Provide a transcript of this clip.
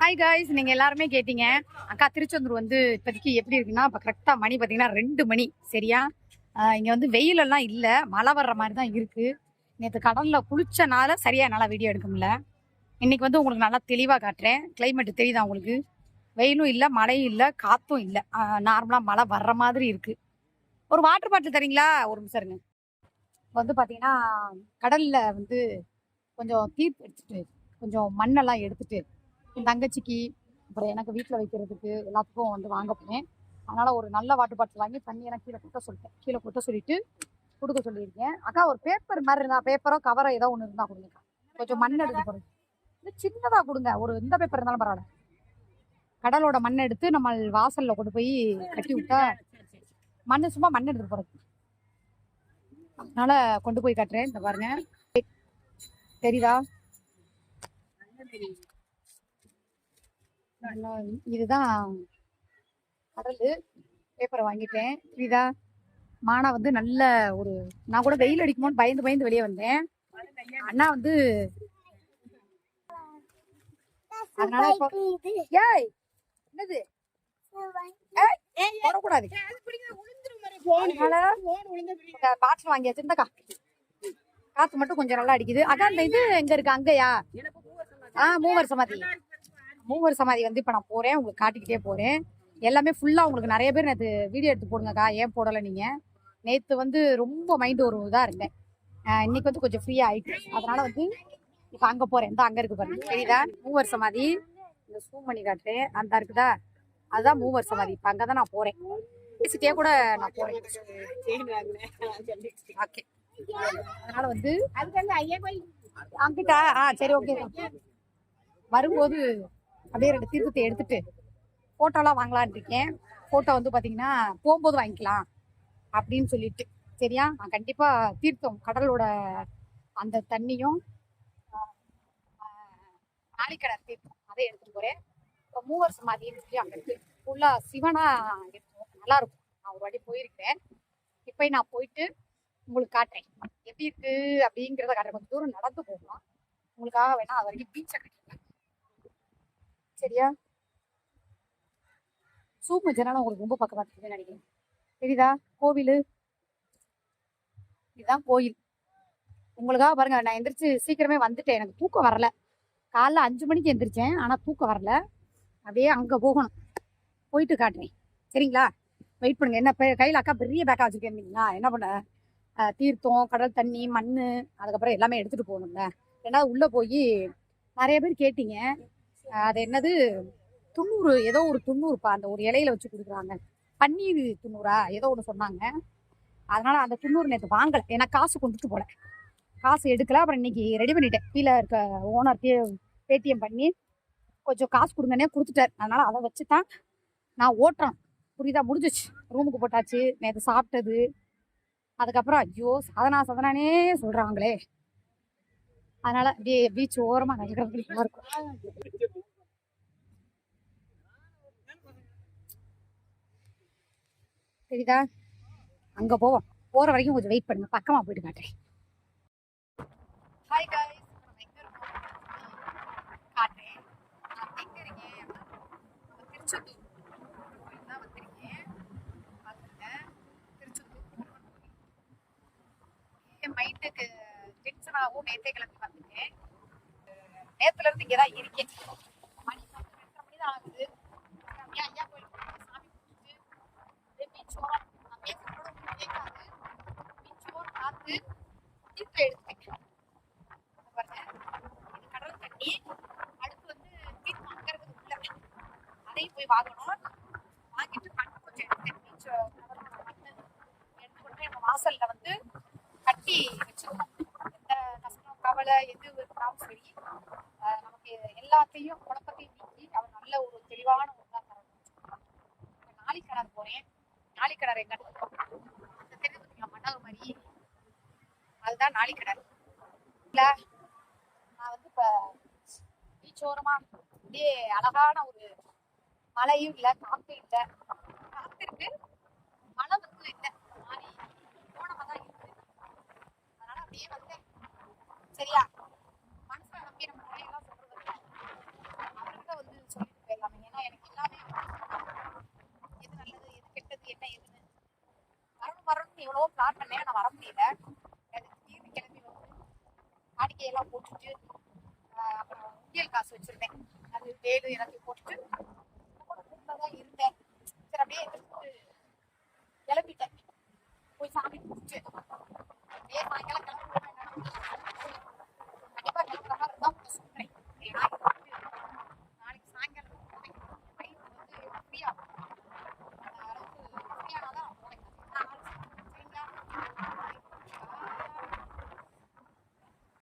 Hi guys நீங்கள் எல்லாருமே கேட்டீங்க. அக்கா திருச்செந்தூர் வந்து இப்போதைக்கு எப்படி இருக்குன்னா இப்போ கரெக்டாக மணி பார்த்தீங்கன்னா ரெண்டு மணி. சரியா? இங்கே வந்து வெயிலெல்லாம் இல்லை. மழை வர்ற மாதிரி தான் இருக்குது நேற்று கடலில் குளிச்சனால சரியாக என்னால் வீடியோ எடுக்க முடியல. இன்றைக்கி வந்து உங்களுக்கு நல்லா தெளிவாக காட்டுறேன். கிளைமேட் தெரியுதா உங்களுக்கு? வெயிலும் இல்லை மழையும் இல்லை காற்றும் இல்லை. நார்மலாக மழை வர்ற மாதிரி இருக்குது ஒரு வாட்டர் பாட்டில் தரீங்களா? ஒரு நிமிஷம் இருங்க. இப்போ வந்து பார்த்தீங்கன்னா கடலில் வந்து கொஞ்சம் தீர்ப்பு எடுத்துட்டு கொஞ்சம் மண்ணெல்லாம் எடுத்துட்டு என் தங்கச்சிக்கு அப்புறம் எனக்கு வீட்டில் வைக்கிறதுக்கு எல்லாத்துக்கும் வந்து வாங்க போனேன். அதனால் ஒரு நல்ல வாட்டர் பாட்டில் வாங்கி தண்ணி எல்லாம் கீழே கொட்ட சொல்லிட்டேன். கீழே கொட்ட சொல்லிட்டு கொடுக்க சொல்லியிருக்கேன். அக்கா ஒரு பேப்பர் மாதிரி இருந்தா பேப்பரோ கவரோ ஏதோ ஒன்று இருந்தால் கொடுங்கக்கா கொஞ்சம் மண் எடுத்து போடுங்க இது சின்னதாக கொடுங்க. ஒரு எந்த பேப்பர் இருந்தாலும் பரவாயில்ல. கடலோட மண் எடுத்து நம்ம வாசலில் கொண்டு போய் கட்டி விட்டா மண் சும்மா மண் எடுத்து போகிறது அதனால கொண்டு போய் கட்டுறேன். இந்த பாருங்க. தெரியுதா. இதுதான் கடல் பேப்பரை வாங்கிட்டேன். இதா மானா வந்து நல்ல ஒரு நான் கூட வெயில் அடிக்குமோன்னு பயந்து பயந்து வெளியே வந்தேன். அண்ணா வந்து அதனால ஏய் என்னது? ஏய், போடக்கூடாது பாட்டில் காத்து மட்டும் கொஞ்சம் நல்லா அடிக்குது. அதான் இந்த இது எங்க இருக்கு? அங்கயா? ஆ மூவர் சமாதி. மூவர் சமாதி வந்து இப்போ நான் போறேன். உங்களுக்கு காட்டிக்கிட்டே போறேன். எல்லாமே ஃபுல்லா உங்களுக்கு நிறைய பேர் நேற்று வீடியோ எடுத்து போடுங்கக்கா. ஏன் போடலை நீங்க? நேற்று வந்து ரொம்ப மைண்ட் ஒரு இதாக இருந்தேன். இன்னைக்கு வந்து கொஞ்சம் ஃப்ரீயா ஆயிட்டு. அதனால வந்து இப்போ அங்க போறேன். இந்த அங்க இருக்கு பாருங்க. தெரியுதா? மூவர் சமாதி. இந்த சூம் பண்ணி காட்டுறேன். அந்த இருக்குதா? அதுதான் மூவர் சமாதி. இப்போ அங்கே தான் நான் போறேன். பேசிட்டே கூட நான் போறேன். ஓகே. அதனால வந்து அங்கிட்டா? ஆ சரி ஓகே. வரும்போது அப்படியே ரெண்டு தீர்த்தத்தை எடுத்துட்டு ஃபோட்டோலாம் வாங்கலான்னு இருக்கேன். ஃபோட்டோ வந்து பார்த்தீங்கன்னா போகும்போது வாங்கிக்கலாம் அப்படின்னு சொல்லிட்டு. சரியா? நான் கண்டிப்பாக தீர்த்தம் கடலோட அந்த தண்ணியும் நாளிக்கடர் தீர்த்தம் அதை எடுத்துகிட்டு போகிறேன் இப்போ மூவர் சமாதின்னு சொல்லி அங்கே இருக்கு. ஃபுல்லாக சிவனாக இருக்கும். நல்லாயிருக்கும் நான் ஒரு வாட்டி போயிருக்கிறேன். இப்போ நான் போயிட்டு உங்களுக்கு காட்டுறேன். எப்படி இருக்கு அப்படிங்கிறத காட்டுறேன். கொஞ்சம் தூரம் நடந்து போகலாம். உங்களுக்காக வேணா அது வரைக்கும் பீச்சை கட்டி சரியா? சூப் வச்சனால உங்களுக்கு ரொம்ப பக்கமா இருக்குதுன்னு நினைக்கிறேன். தெரியுதா? கோவில். இதுதான் கோயில். உங்களுக்காக பாருங்க நான் எந்திரிச்சு சீக்கிரமே வந்துட்டேன். எனக்கு தூக்கம் வரல. காலைல அஞ்சு மணிக்கு எந்திரிச்சேன் ஆனா தூக்கம் வரல. அப்படியே அங்க போகணும். போயிட்டு காட்டுறேன். சரிங்களா? வெயிட் பண்ணுங்க. என்ன கையில் கையில அக்கா பெரிய பேக்கா வச்சிருக்கேன் என்ன பண்ண? தீர்த்தம் கடல் தண்ணி மண் அதுக்கப்புறம் எல்லாமே எடுத்துட்டு போகணும்ல. ரெண்டாவது உள்ள போய் நிறைய பேர் கேட்டீங்க. அது என்னது? துண்ணூறு ஏதோ ஒரு துண்ணூறுப்பா அந்த ஒரு இலையில வச்சு கொடுக்குறாங்க. பன்னீர் துண்ணூறா ஏதோ ஒன்று சொன்னாங்க. அதனால அந்த துண்ணூறு நேற்று வாங்கலை. ஏன்னா காசு கொண்டுட்டு போல. காசு எடுக்கல அப்புறம் இன்னைக்கு ரெடி பண்ணிட்டேன். கீழே இருக்க ஓனர்க்கே பேடிஎம் பண்ணி கொஞ்சம் காசு கொடுங்கன்னே கொடுத்துட்டார். அதனால அதை வச்சு தான் நான் ஓட்டுறேன். புரியுதா? முடிஞ்சிச்சு. ரூமுக்கு போட்டாச்சு நேற்று சாப்பிட்டது. அதுக்கப்புறம் ஐயோ சாதனா சாதனானே சொல்கிறாங்களே அதனால அப்படியே பீச் ஓரமா நடக்கிறது இருக்கும். தெரியுதா? அங்க போவோம் போற வரைக்கும் கொஞ்சம் வெயிட் பண்ணுங்க. பக்கமா போயிட்டு காட்டுறேன். ஹாய் காய்ஸ் காட்டுறேன். நான் திருச்செந்தூர் கோயில் தான் வந்திருக்கேன் பாத்துருங்க திருச்செந்தூர் முருகன் கோயில் என் மைண்டுக்கு நான் நேத்தே கிளம்பி வந்துட்டேன் நேத்துல இருந்து இங்கே தான் இருக்கேன். மணி வந்து ரெண்டரை மணி தான் ஆகுது. அப்படியே ஐயா கோயில் போயிட்டு சாமி கும்பிட்டு அப்படியே பீச் ஓரம் நான் பேசுறது கூட உங்களுக்கு கேட்காது பீச் பார்த்து தீர்த்தம் எடுத்துட்டேன் பாருங்க. இது கடல் தண்ணி. அடுத்து வந்து தீர்த்தம் வாங்கறது உள்ள. அதையும் போய் வாங்கணும். வாங்கிட்டு மண் கொஞ்சம் எடுத்தேன். பீச் மண் எடுத்து கொண்டு நம்ம வாசல்ல வந்து கட்டி வச்சிருக்கோம். கவலை எது இருந்தாலும் சரி நமக்கு எல்லாத்தையும் குழப்பத்தையும் நீக்கி அவர் நல்ல ஒரு தெளிவான ஒன்றா தரணும் இப்ப நாளிக்கிணறு போறேன். நாளிக்கிணறு எங்க அந்த தெரிஞ்சு பார்த்தீங்களா மாதிரி அதுதான் நாளிக்கிணறு இல்ல நான் வந்து இப்ப பீச்சோரமா அப்படியே அழகான ஒரு மழையும் இல்ல காத்து இல்ல. காத்து இருக்கு. மழை வந்து இல்லை. ஒரு மாதிரி தான் இருக்கு. அதனால அப்படியே வந்து சரியா மனசுல நம்பி நம்ம நிறையெல்லாம் சொல்றது. அவர்கிட்ட வந்து சொல்லிட்டு போயிடலாம். ஏன்னா எனக்கு எல்லாமே எது நல்லது எது கெட்டது என்ன எதுன்னு வரணும் வரணும்னு எவ்வளவோ பிளான் பண்ணேன் நான் வர முடியல. எனக்கு தீர்வு கிளம்பி வந்து காணிக்கையெல்லாம் போட்டுட்டு அப்புறம் முக்கியல் காசு வச்சிருந்தேன். அது வேடு எல்லாத்தையும் போட்டுட்டு தான் இருந்தேன். சரி அப்படியே கிளம்பிட்டேன். போய் சாமி குடிச்சிட்டு அப்படியே சாயங்காலம் கிளம்பி Thanks.